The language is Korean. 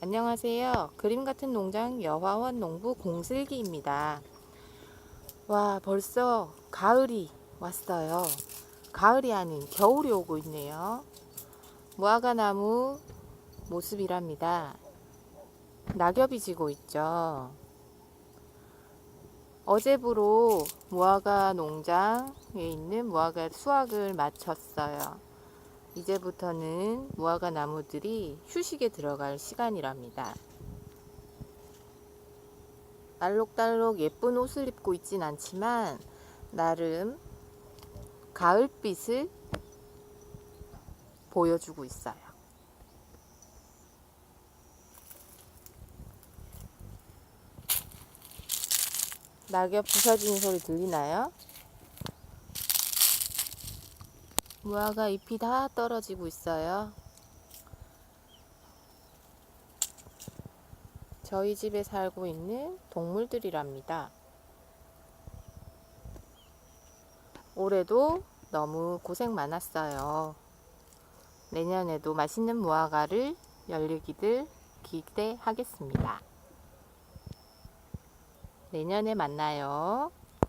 안녕하세요. 그림 같은 농장 여화원 농부 공슬기입니다. 와, 벌써 가을이 왔어요. 가을이 아닌 겨울이 오고 있네요. 무화과 나무 모습이랍니다. 낙엽이 지고 있죠. 어제부로 무화과 농장에 있는 무화과 수확을 마쳤어요. 이제부터는 무화과 나무들이 휴식에 들어갈 시간이랍니다. 알록달록 예쁜 옷을 입고 있진 않지만 나름 가을빛을 보여주고 있어요. 낙엽 부서지는 소리 들리나요? 무화과 잎이 다 떨어지고 있어요. 저희 집에 살고 있는 동물들이랍니다. 올해도 너무 고생 많았어요. 내년에도 맛있는 무화과를 열리기를 기대하겠습니다. 내년에 만나요.